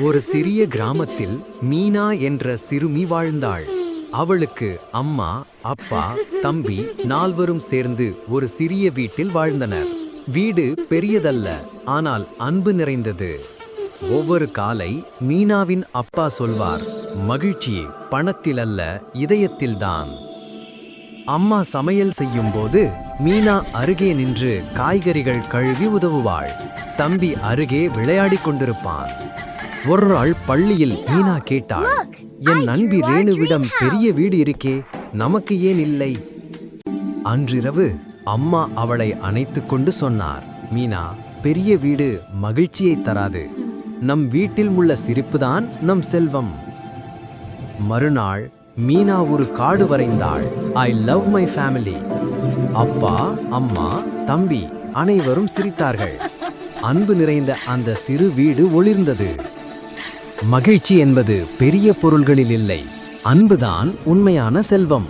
ஒரு சிறிய கிராமத்தில் மீனா என்ற சிறுமி வாழ்ந்தாள். அவளுக்கு அம்மா அப்பா தம்பி நால்வரும் சேர்ந்து ஒரு சிறிய வீட்டில் வாழ்ந்தனர். வீடு பெரியதல்ல ஆனால் அன்பு நிறைந்தது. ஒவ்வொரு காலை மீனாவின் அப்பா சொல்வார் மகிழ்ச்சி பணத்தில் அல்ல இதயத்தில்தான். அம்மா சமையல் செய்யும் போது மீனா அருகே நின்று காய்கறிகள் கழுவி உதவுவாள். தம்பி அருகே விளையாடிக் கொண்டிருப்பான். ஒரு நாள் பள்ளியில் மீனா கேட்டாள் என் நண்பி ரேணுவிடம் பெரிய வீடு இருக்கே நமக்கு ஏன் இல்லை? அன்றிரவு அம்மா அவளை அணைத்துக் கொண்டு சொன்னார் மீனா பெரிய வீடு மகிழ்ச்சியை தராது. நம் வீட்டில் உள்ள சிரிப்புதான் நம் செல்வம். மறுநாள் மீனா ஒரு காடு வரைந்தாள் ஐ லவ் மை ஃபேமிலி அப்பா அம்மா தம்பி அனைவரும் சிரித்தார்கள். அன்பு நிறைந்த அந்த சிறு வீடு ஒளிர்ந்தது. மகிழ்ச்சி என்பது பெரிய பொருள்களில் இல்லை. அன்புதான் உண்மையான செல்வம்.